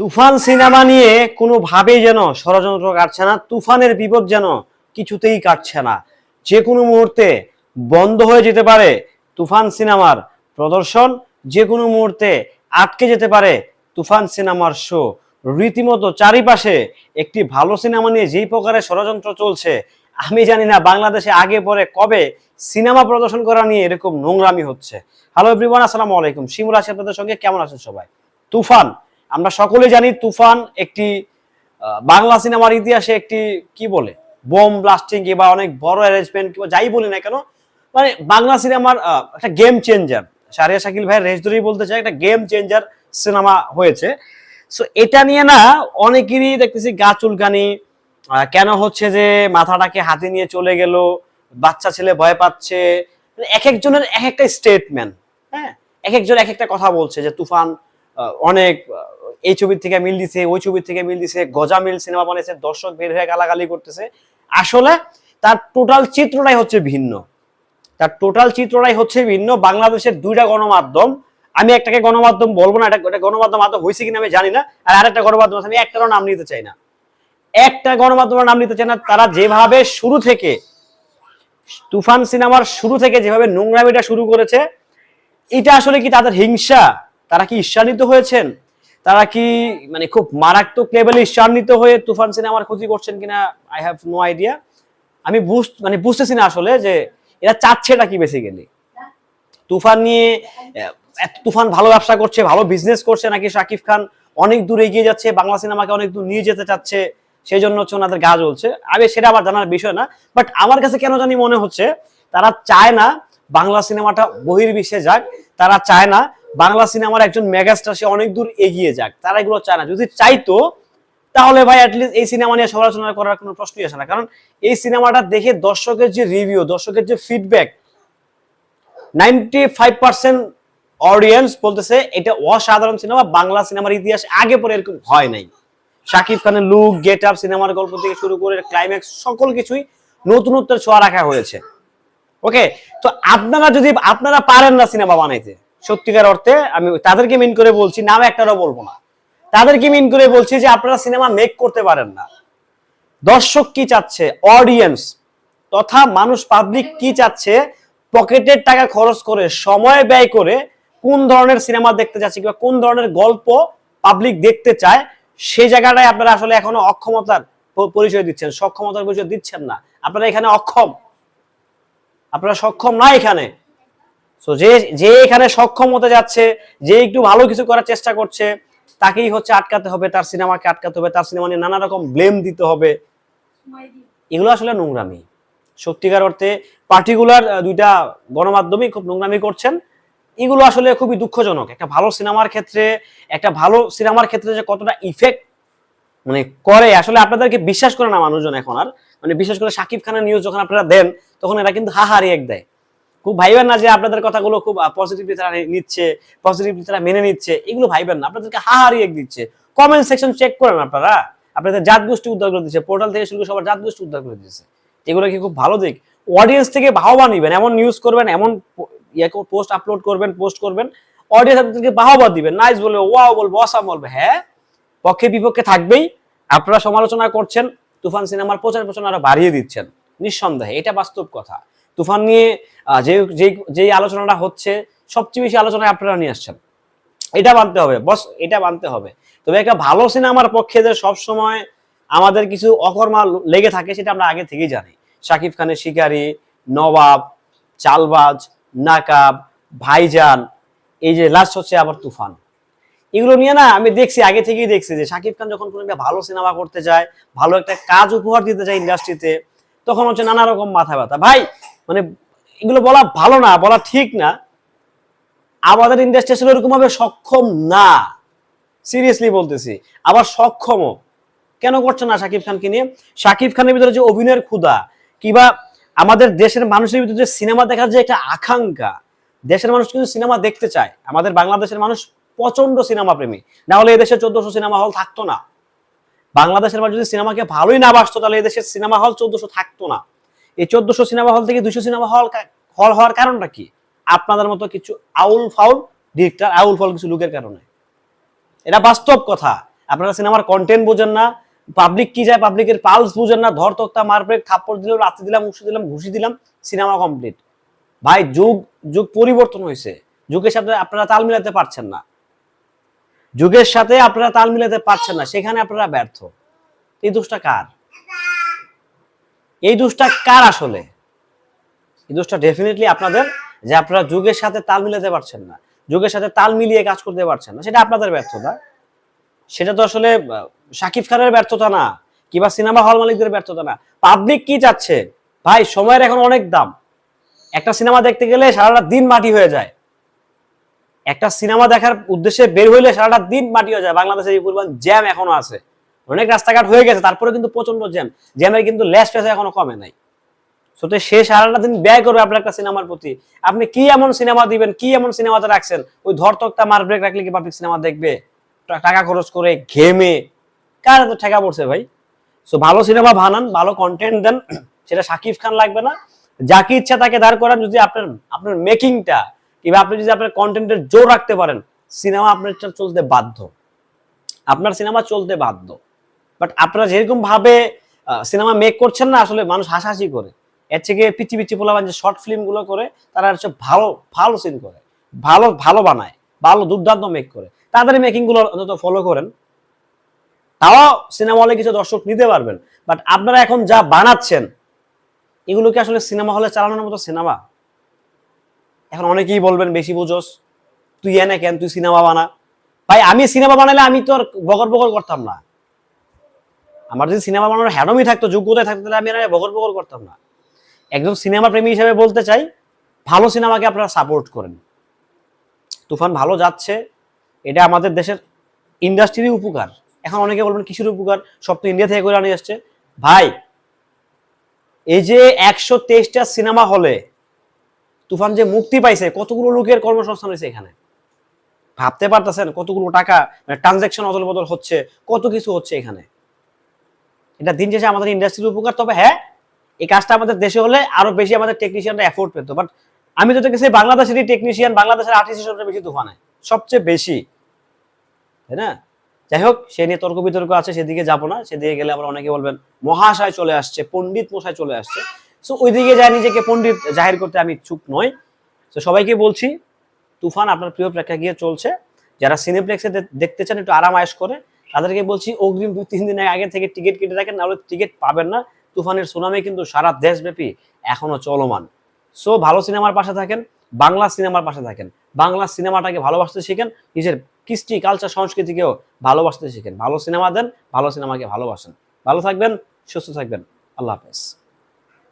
তুফান cinema নিয়ে কোনোভাবেই যেন ষড়যন্ত্র কাটছে না, তুফানের বিপদ যেন কিছুতেই কাটছে না। যে কোনো মুহূর্তে বন্ধ হয়ে যেতে পারে তুফান সিনেমার প্রদর্শন, যে কোনো মুহূর্তে আটকে যেতে পারে তুফান সিনেমার শো। রীতিমতো চারিপাশে একটি ভালো সিনেমা নিয়ে যেই প্রকারের ষড়যন্ত্র চলছে, আমি জানি না বাংলাদেশে আগে পরে কবে সিনেমা প্রদর্শন করা নিয়ে এরকম নোংরামি হচ্ছে। হ্যালো এভরিওয়ান আসসালামু আলাইকুম। শিমুল আছি আপনাদের সঙ্গে। কেমন আছেন সবাই? তুফান আমরা সকলে জানি তুফান একটি বাংলা সিনেমার ইতিহাসে একটি, কি বলে বোম ব্লাস্টিং কিংবা অনেক বড় অ্যারেঞ্জমেন্ট কিংবা যাই বলি না কেন মানে বাংলা সিনেমার একটা গেম চেঞ্জার সারিয়া শাকিল ভাই রেস ধরেই বলতে চাই, একটা গেম চেঞ্জার সিনেমা হয়েছে। সো এটা নিয়ে না অনেকেরই দেখতেছি গা চুলকানি কেন হচ্ছে যে মাথাটাকে হাতে নিয়ে চলে গেল, বাচ্চা ছেলে ভয় পাচ্ছে মানে এক একজনের এক একটা স্টেটমেন্ট হ্যাঁ? এক একজন এক একটা কথা বলছে যে তুফান অনেক এই ছবির থেকে মিল দিছে ওই ছবির থেকে মিল দিছে গজা মিল সিনেমা বানিয়েছে দর্শক বের হয়ে গালাগালি করতেছে। আসলে তার টোটাল চিত্রটাই হচ্ছে ভিন্ন। তার টোটাল চিত্রটাই হচ্ছে ভিন্ন। বাংলাদেশের দুইটা গণমাধ্যম আমি একটাকে গণমাধ্যম বলব না এটা গণমাধ্যম আদৌ হয়েছে কিনা আমি জানি না আর আরেকটা গণমাধ্যম আছে, আমি একটারও নাম নিতে চাই না। একটা গণমাধ্যমের নাম নিতে চাই না তারা যেভাবে শুরু থেকে তুফান সিনেমার শুরু থেকে যেভাবে নোংরামিটা শুরু করেছে এটা আসলে কি তাদের হিংসা? তারা কি ঈর্ষান্বিত হয়েছেন? তারা কি মানে খুব মারাত্মক লেভেলে ঈর্ষান্বিত হয়ে তুফান সিনেমার ক্ষতি করছেন কিনা আই হ্যাভ নো আইডিয়া আমি বুঝ মানে বুঝতেছি না আসলে যে এরা চাচ্ছেটা কি বেসিক্যালি তুফান নিয়ে তুফান ভালো ব্যবসা করছে, ভালো বিজনেস করছে নাকি শাকিব খান, অনেক দূর এগিয়ে যাচ্ছে, বাংলা সিনেমাকে অনেক দূর নিয়ে যেতে চাচ্ছে সেই জন্য হচ্ছে ওনাদের গা জ্বলছে। আমি সেটা আবার জানার বিষয় না বাট আমার কাছে কেন জানি মনে হচ্ছে, তারা চায় না বাংলা সিনেমাটা বহির্বিশ্বে যাক, তারা চায় না বাংলা সিনেমার একজন মেগাস্টার, সে অনেক দূর এগিয়ে যাক, তারা এগুলো চায় না। যদি চাইতো, তাহলে ভাই অ্যাটলিস্ট এই সিনেমা নিয়ে সমালোচনা করার কোনো প্রশ্নই আসে না। কারণ এই সিনেমাটা দেখে দর্শকের যে রিভিউ দর্শকের যে ফিডব্যাক নাইনটি ফাইভ অডিয়েন্স বলতেছে, এটা অসাধারণ সিনেমা, বাংলা সিনেমার ইতিহাস আগে পরে এরকম হয় নাই। শাকিব খানের লুক গেট আপ সিনেমার গল্প থেকে শুরু করে ক্লাইম্যাক্স সকল কিছুই নতুনত্বের ছোঁয়া রাখা হয়েছে। ওকে তো আপনারা যদি, আপনারা পারেন না সিনেমা বানাইতে সত্যিকার অর্থে আমি তাদেরকে মিন করে বলছি, নাম একটারও বলব না। তাদেরকে মিন করে বলছি যে আপনারা সিনেমা মেক করতে পারেন না। দর্শক কি চাচ্ছে? অডিয়েন্স তথা মানুষ পাবলিক কি চাচ্ছে? পকেটের টাকা খরচ করে, সময় ব্যয় করে কোন ধরনের সিনেমা দেখতে চাচ্ছে কিংবা কোন ধরনের গল্প পাবলিক দেখতে চায় সেই জায়গাটায় আপনারা আসলে এখনও অক্ষমতার পরিচয় দিচ্ছেন। সক্ষমতার পরিচয় দিচ্ছেন না। আপনারা এখানে অক্ষম। আপনারা সক্ষম না এখানে। তো যে যে এখানে সক্ষম হতে যাচ্ছে, যে একটু ভালো কিছু করার চেষ্টা করছে, তাকেই হচ্ছে আটকাতে হবে, তার সিনেমাকে আটকাতে হবে, তার সিনেমা নিয়ে নানা রকম ব্লেম দিতে হবে। এগুলো আসলে নোংরামি। সত্যিকার অর্থে পার্টিকুলার দুইটা গণমাধ্যমই খুব নোংরামি করছেন। এগুলো আসলে খুবই দুঃখজনক। একটা ভালো সিনেমার ক্ষেত্রে, একটা ভালো সিনেমার ক্ষেত্রে যে কতটা ইফেক্ট মানে করে, আসলে আপনাদেরকে বিশ্বাস করে না মানুষজন এখন আর। মানে বিশেষ করে সাকিব খানের নিউজ যখন আপনারা দেন, তখন এরা কিন্তু হাহারি এক দেয়। খুব ভাইবেন না যে আপনাদের কথাগুলো খুব পজিটিভলি তারা নিচ্ছে পজিটিভলি তারা মেনে নিচ্ছে, এগুলো ভাইবেন না। আপনাদেরকে হাহারি এক দিচ্ছে। কমেন্ট সেকশন চেক করেন আপনারা। আপনাদের জাত গোষ্ঠী উদ্ধার করে দিচ্ছে পোর্টাল থেকে শুরু সবার জাত গোষ্ঠী উদ্ধার করে দিচ্ছে এগুলো কি খুব ভালো দিক? অডিয়েন্স থেকে বাহবা নিবেন। এমন নিউজ করবেন, এমন ইয়ে পোস্ট আপলোড করবেন পোস্ট করবেন। অডিয়েন্স আপনাদেরকে বাহবা দিবেন। নাইস বলবে ওয়াও বলবে অসাম বলবে। হ্যাঁ পক্ষে বিপক্ষে থাকবেই। আপনারা সমালোচনা করছেন, তুফান সিনেমার প্রচার প্রচার আরও বাড়িয়ে দিচ্ছেন। নিঃসন্দেহে, এটা বাস্তব কথা। তুফান নিয়ে যে যেই আলোচনাটা হচ্ছে, সবচেয়ে বেশি আলোচনায় আপনারা নিয়ে আসছেন। এটা মানতে হবে। বস, এটা মানতে হবে। তবে একটা ভালো সিনেমার পক্ষে যে সবসময় আমাদের কিছু অকর্মা লেগে থাকে, সেটা আমরা আগে থেকেই জানি। শাকিব খানের শিকারি, নবাব, চালবাজ, নাকাব, ভাইজান, এই যে লাস্ট হচ্ছে আবার তুফান। এগুলো নিয়ে না আমি দেখছি, আগে থেকেই দেখছি যে শাকিব খান যখন কোনো একটা ভালো সিনেমা করতে যায়, ভালো একটা কাজ উপহার দিতে চায় ইন্ডাস্ট্রিতে তখন হচ্ছে নানা রকম মাথা ব্যথা। ভাই মানে এগুলো বলা ভালো না, বলা ঠিক না। আমাদের ইন্ডাস্ট্রি আসলে এরকম ভাবে সক্ষম না। সিরিয়াসলি বলতেছি, আবার সক্ষমও। কেন করছে না শাকিব খানকে নিয়ে? শাকিব খানের ভিতরে যে অভিনয়ের ক্ষুধা, কিবা আমাদের দেশের মানুষের ভিতরে যে সিনেমা দেখার যে একটা আকাঙ্ক্ষা, দেশের মানুষ কিন্তু সিনেমা দেখতে চায়। আমাদের বাংলাদেশের মানুষ প্রচণ্ড সিনেমা প্রেমী। না হলে এদেশে চোদ্দশো সিনেমা হল থাকতো না। বাংলাদেশের মানুষ যদি সিনেমাকে ভালোই না বাসতো, তাহলে এদেশের সিনেমা হল চোদ্দশো থাকতো না। এই চোদ্দশো সিনেমা হল থেকে দুশো সিনেমা হল হল হওয়ার কারণটা কি? আপনাদের মতো কিছু আউল ফাউল ডিরেক্টর আউল ফাউল কিছু লোকের কারণে। এটা বাস্তব কথা। আপনারা সিনেমার কন্টেন্ট বোঝেন না পাবলিক কি যায় পাবলিকের পালস বুঝেন না ধর তক্তা মারব্রেক থাপ্পড় দিলাম রাত্রি দিলাম উঠে দিলাম, ঘুষি দিলাম, সিনেমা কমপ্লিট ভাই, যুগ যুগ পরিবর্তন হয়েছে। যুগের সাথে আপনারা তাল মিলাতে পারছেন না। যুগের সাথে আপনারা তাল মিলাতে পারছেন না, সেখানে আপনারা ব্যর্থ। এই দোষটা কার? এই দোষটা কার আসলে? এই দোষটা ডেফিনেটলি আপনাদের যে আপনারা যুগের সাথে তাল মিলাতে পারছেন না, যুগের সাথে তাল মিলিয়ে কাজ করতে পারছেন না, সেটা আপনাদের ব্যর্থতা। সেটা তো আসলে শাকিব খানের ব্যর্থতা না, কিংবা সিনেমা হল মালিকদের ব্যর্থতা না। পাবলিক কি চাচ্ছে? ভাই, সময়ের এখন অনেক দাম। একটা সিনেমা দেখতে গেলে সারাটা দিন মাটি হয়ে যায়। একটা সিনেমা দেখার উদ্দেশ্যে বের হইলে সারাটা দিন মাটি হয়ে যায়। বাংলাদেশে এই পরিমাণ জ্যাম এখনও আছে। অনেক রাস্তাঘাট হয়ে গেছে তারপরে কিন্তু প্রচণ্ড জ্যাম। জ্যামের কিন্তু লেস পেছে এখনও কমে নাই। সত্যি সে সারাটা দিন ব্যয় করবে আপনার একটা সিনেমার প্রতি। আপনি কি এমন সিনেমা দিবেন, কি এমন সিনেমাতে রাখছেন, ওই ধর তক্তা মার ব্রেক রাখলে কি পাবলিক সিনেমা দেখবে? টাকা খরচ করে ঘেমে। কার এত টাকা পড়ছে ভাই? সো ভালো সিনেমা বানান, ভালো কন্টেন্ট দেন। সেটা শাকিব খান লাগবে না। যাকে ইচ্ছা তাকে দাঁড় করান, যদি আপনার আপনার মেকিংটা কিংবা আপনি যদি আপনার কন্টেন্টের জোর রাখতে পারেন, সিনেমা আপনার চলতে বাধ্য। আপনার সিনেমা চলতে বাধ্য। বাট আপনারা যেরকম ভাবে সিনেমা মেক করছেন না, আসলে মানুষ হাসাহাসি করে। এর থেকে পিচি পিচি পোলাবান যে শর্ট ফিল্মগুলো করে, তারা হচ্ছে ভালো ভালো সিন করে। ভালো ভালো বানায়, ভালো দুর্দান্ত মেক করে। তাদের মেকিংগুলো অন্তত ফলো করেন। তাও সিনেমা হলে কিছু দর্শক নিতে পারবেন। বাট আপনারা এখন যা বানাচ্ছেন এগুলোকে আসলে সিনেমা হলে চালানোর মতো সিনেমা এখন অনেকেই বলবেন, বেশি বুঝোস, তুই এনে কেন? তুই সিনেমা বানা। ভাই, আমি সিনেমা বানালে আমি তো আর বগর বগর করতাম না। আমার যদি সিনেমা বানানোর হ্যাডমই থাকতো, যোগ্যতায় থাকতো, তাহলে আমি আর বগর বগর করতাম না। একজন সিনেমা প্রেমী হিসেবে বলতে চাই, ভালো সিনেমাকে আপনারা সাপোর্ট করেন। তুফান ভালো যাচ্ছে, এটা আমাদের দেশের ইন্ডাস্ট্রিরই উপকার। এখন অনেকে বলবেন, কিসের উপকার? সব তো ইন্ডিয়া থেকে করে আনিয়ে আসছে। ভাই, এই যে একশো তেইশটা সিনেমা হলে তুফান যে মুক্তি পাইছে, কতগুলো লোকের কর্মসংস্থান হয়েছে এখানে? ভাবতে পারতেছেন কতগুলো টাকা মানে ট্রানজাকশন অদল বদল হচ্ছে, কত কিছু হচ্ছে এখানে? এটা দিন শেষে আমাদের ইন্ডাস্ট্রির উপকার। তবে হ্যাঁ এই কাজটা আমাদের দেশে হলে আরও বেশি আমাদের টেকনিশিয়ানরা এফোর্ড পেতো। বাট আমি তো দেখেছি বাংলাদেশেরই টেকনিশিয়ান বাংলাদেশের আর্টিস্ট সবচেয়ে বেশি তুফানে সবচেয়ে বেশি। তাই না? যাই হোক, সে নিয়ে তর্ক বিতর্ক আছে, সেদিকে যাব না। সেদিকে গেলে আবার অনেকে বলবেন, মহাশয় চলে আসছে, পণ্ডিত মশাই চলে আসছে। সো ওইদিকে যায় নিজেকে পণ্ডিত জাহির করতে আমি ইচ্ছুক নই। তো সবাইকে বলছি, তুফান আপনার প্রিয় প্রেক্ষাগৃহে চলছে। যারা সিনেপ্লেক্সে দেখতে চান, একটু আরাম আয়েশ করে। তাদেরকে বলছি, অগ্রিম দুই, তিন দিন আগে থেকে টিকিট কেটে রাখেন, নাহলে টিকিট পাবেন না। তুফানের সুনামে কিন্তু সারা দেশব্যাপী এখনও চলমান। সো ভালো সিনেমার পাশে থাকেন, বাংলা সিনেমার পাশে থাকেন। বাংলা সিনেমাটাকে ভালোবাসতে শিখেন, নিজের কৃষ্টি কালচার সংস্কৃতিকেও ভালোবাসতে শিখেন। ভালো সিনেমা দেন, ভালো সিনেমাকে ভালোবাসেন। ভালো থাকবেন, সুস্থ থাকবেন। আল্লাহ হাফেজ।